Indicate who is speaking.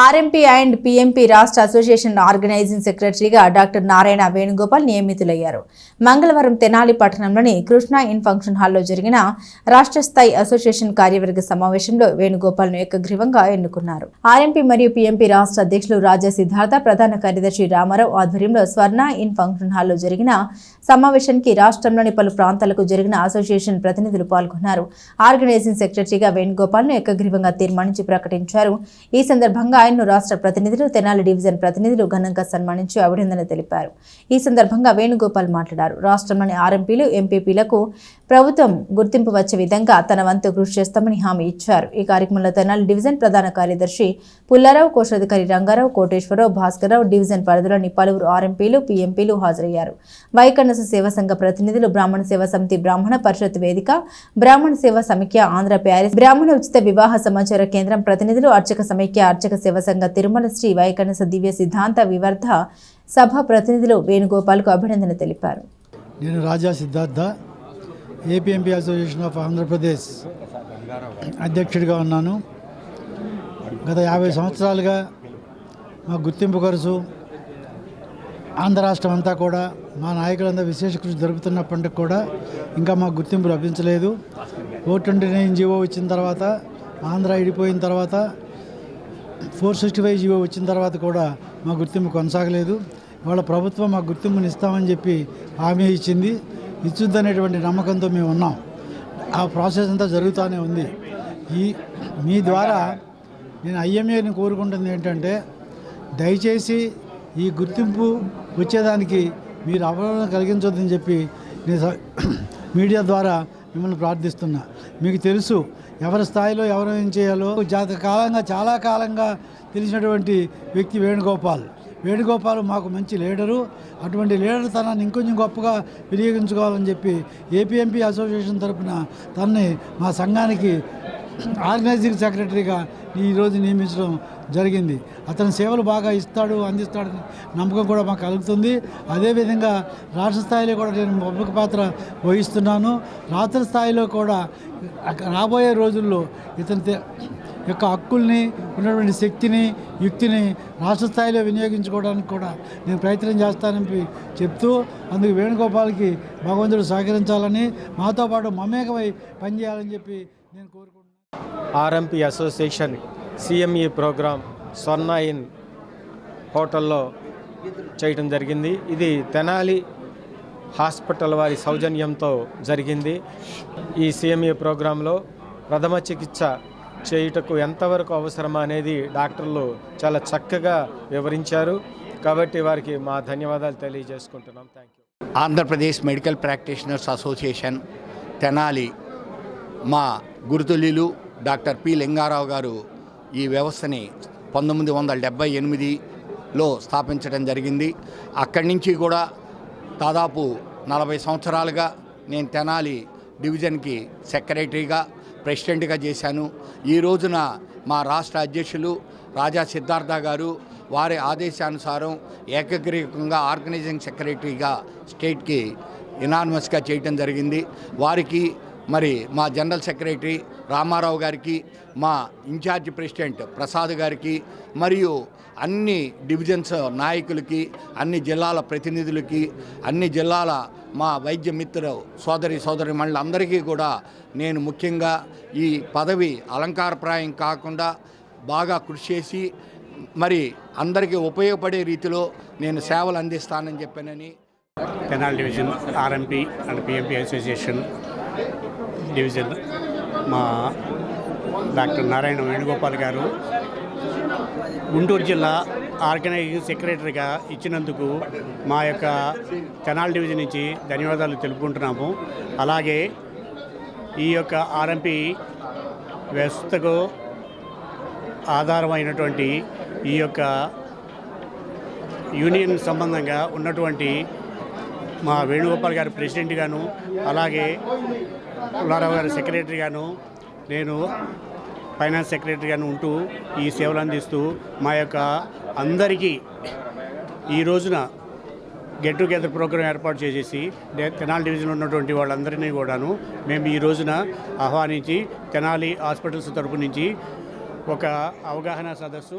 Speaker 1: RMP and PMP రాష్ట్ర association organising సెక్రటరీగా doctor Narayana Venugopal నియమితులయ్యారు. మంగళవారం తెనాలి పట్టణంలోని కృష్ణా ఇన్ ఫంక్షన్ హాల్లో జరిగిన రాష్ట్ర స్థాయి అసోసియేషన్ కార్యవర్గ సమావేశంలో వేణుగోపాల్ను ఏకగ్రీవంగా ఎన్నుకున్నారు. ఆర్ఎంపీ మరియు పీఎంపీ రాష్ట్ర అధ్యక్షులు రాజా సిద్ధార్థ ప్రధాన కార్యదర్శి రామారావు ఆధ్వర్యంలో స్వర్ణ ఇన్ ఫంక్షన్ హాల్లో జరిగిన సమావేశానికి రాష్ట్రంలోని పలు ప్రాంతాలకు జరిగిన అసోసియేషన్ ప్రతినిధులు పాల్గొన్నారు. ఆర్గనైజింగ్ సెక్రటరీగా వేణుగోపాల్ను ఏకగ్రీవంగా తీర్మానించి ప్రకటించారు. ఈ సందర్భంగా ఆయన్ను రాష్ట్ర ప్రతినిధులు తెనాలి డివిజన్ ప్రతినిధులు ఘనంగా సన్మానించి అభినందన తెలిపారు. ఈ సందర్భంగా వేణుగోపాల్ మాట్లాడారు. రాష్ట్రంలోని ఆర్ఎంపీలు ఎంపీపీలకు ప్రభుత్వం గుర్తింపు వచ్చే విధంగా తన వంతు కృషి చేస్తామని హామీ ఇచ్చారు. ఈ కార్యక్రమంలో తెనాలి డివిజన్ ప్రధాన కార్యదర్శి పుల్లారావు కోశాధికారి రంగారావు కోటేశ్వరరావు భాస్కర్రావు డివిజన్ పరిధిలోని పలువురు ఆర్ఎంపీలు పీఎంపీలు హాజరయ్యారు. వైకన్నస సేవా సంఘ ప్రతినిధులు బ్రాహ్మణ సేవా సమితి బ్రాహ్మణ పరిషత్ వేదిక బ్రాహ్మణ సేవా సమైక్య ఆంధ్ర ప్యారిస్ బ్రాహ్మణ ఉచిత వివాహ సమాచార కేంద్రం ప్రతినిధులు అర్చక సమైక్య అర్చక సేవ సంఘ తిరుమల శ్రీ వైకన్నస దివ్య సిద్ధాంత వివర్ధ సభ ప్రతినిధులు వేణుగోపాల్కు అభినందన తెలిపారు.
Speaker 2: నేను Raja Siddhartha APMP association of Andhra Pradesh అధ్యక్షుడిగా ఉన్నాను. గత యాభై సంవత్సరాలుగా మా గుర్తింపు ఖర్చు ఆంధ్ర రాష్ట్రం అంతా కూడా మా నాయకులంతా విశేష కృషి జరుపుతున్నప్పటికి కూడా ఇంకా మా గుర్తింపు లభించలేదు. ఓ ట్వంటీ నైన్ జీవో వచ్చిన తర్వాత ఆంధ్ర విడిపోయిన తర్వాత ఫోర్ సిక్స్టీ ఫైవ్ జీవో వచ్చిన తర్వాత కూడా మా గుర్తింపు కొనసాగలేదు. వాళ్ళ ప్రభుత్వం మా గుర్తింపుని ఇస్తామని చెప్పి హామీ ఇచ్చింది. ఇచ్చుద్దనేటువంటి నమ్మకంతో మేము ఉన్నాం. ఆ ప్రాసెస్ అంతా జరుగుతూనే ఉంది. ఈ మీ ద్వారా నేను ఐఎంఏని కోరుకుంటుంది ఏంటంటే దయచేసి ఈ గుర్తింపు వచ్చేదానికి మీరు అవగాహన కలిగించొద్దని చెప్పి నేను మీడియా ద్వారా మిమ్మల్ని ప్రార్థిస్తున్నా. మీకు తెలుసు ఎవరి స్థాయిలో ఎవరు ఏం చేయాలో. జాత కాలంగా చాలా కాలంగా తెలిసినటువంటి వ్యక్తి వేణుగోపాల్. వేణుగోపాల్ మాకు మంచి లీడరు. అటువంటి లీడర్ తనని ఇంకొంచెం గొప్పగా వినియోగించుకోవాలని చెప్పి ఏపీఎంపీ అసోసియేషన్ తరఫున తనని మా సంఘానికి ఆర్గనైజింగ్ సెక్రటరీగా ఈరోజు నియమించడం జరిగింది. అతని సేవలు బాగా ఇస్తాడు అందిస్తాడని నమ్మకం కూడా మాకు కలుగుతుంది. అదేవిధంగా రాష్ట్ర స్థాయిలో కూడా నేను ప్రముఖ పాత్ర వహిస్తున్నాను. రాష్ట్ర స్థాయిలో కూడా రాబోయే రోజుల్లో ఇతని యొక్క హక్కుల్ని ఉన్నటువంటి శక్తిని యుక్తిని రాష్ట్ర స్థాయిలో వినియోగించుకోవడానికి కూడా నేను ప్రయత్నం చేస్తానని చెప్తూ అందుకు వేణుగోపాల్కి భగవంతుడు సహకరించాలని మాతో పాటు మమేకమై పనిచేయాలని చెప్పి నేను కోరుకుంటున్నాను
Speaker 3: RMP association CME programme Swarna inn హోటల్లో చేయటం జరిగింది. ఇది తెనాలి హాస్పిటల్ వారి సౌజన్యంతో జరిగింది. ఈ సిఎంఈ ప్రోగ్రాంలో ప్రథమ చికిత్స చేయుటకు ఎంతవరకు అవసరమా అనేది డాక్టర్లు చాలా చక్కగా వివరించారు. కాబట్టి వారికి మా ధన్యవాదాలు తెలియజేసుకుంటున్నాం. Thank you
Speaker 4: Andhra Pradesh medical practitioners association Tenali మా గురుతులీలు డాక్టర్ పి లింగారావు గారు ఈ వ్యవస్థని పంతొమ్మిది వందల డెబ్బై ఎనిమిదిలో స్థాపించడం జరిగింది. అక్కడి నుంచి కూడా దాదాపు నలభై సంవత్సరాలుగా నేను తెనాలి డివిజన్కి సెక్రటరీగా ప్రెసిడెంట్గా చేశాను. ఈ రోజున మా రాష్ట్ర అధ్యక్షులు రాజా సిద్ధార్థ గారు వారి ఆదేశానుసారం ఏకగ్రీకంగా ఆర్గనైజింగ్ సెక్రటరీగా స్టేట్కి ఇనానమస్గా చేయటం జరిగింది. వారికి మరి మా జనరల్ సెక్రటరీ రామారావు గారికి మా ఇన్ఛార్జ్ ప్రెసిడెంట్ ప్రసాద్ గారికి మరియు అన్ని డివిజన్స్ నాయకులకి అన్ని జిల్లాల ప్రతినిధులకి అన్ని జిల్లాల మా వైద్య మిత్రు సోదరి సోదరి అందరికీ కూడా నేను ముఖ్యంగా ఈ పదవి అలంకారప్రాయం కాకుండా బాగా కృషి చేసి మరి అందరికీ ఉపయోగపడే రీతిలో నేను సేవలు అందిస్తానని చెప్పానని.
Speaker 5: Penal division RMP and PMP association division. మా డాక్టర్ నారాయణ వేణుగోపాల్ గారు గుంటూరు జిల్లా ఆర్గనైజింగ్ సెక్రటరీగా ఇచ్చినందుకు మా యొక్క తెనాలి డివిజన్ నుంచి ధన్యవాదాలు తెలుపుకుంటున్నాము. అలాగే ఈ యొక్క ఆర్ఎంపీ వ్యవస్థకు ఆధారమైనటువంటి ఈ యొక్క యూనియన్ సంబంధంగా ఉన్నటువంటి మా వేణుగోపాల్ గారు ప్రెసిడెంట్ గాను అలాగే పుల్లారావు గారు సెక్రటరీ గాను నేను ఫైనాన్స్ సెక్రటరీ గాను ఉంటూ ఈ సేవలు అందిస్తూ మా యొక్క అందరికీ ఈ రోజున గెట్ టుగెదర్ ప్రోగ్రాం ఏర్పాటు చేసేసి తెనాలి డివిజన్లో ఉన్నటువంటి వాళ్ళందరినీ కూడాను మేము ఈ రోజున ఆహ్వానించి తెనాలి హాస్పిటల్స్ తరపు నుంచి ఒక అవగాహన సదస్సు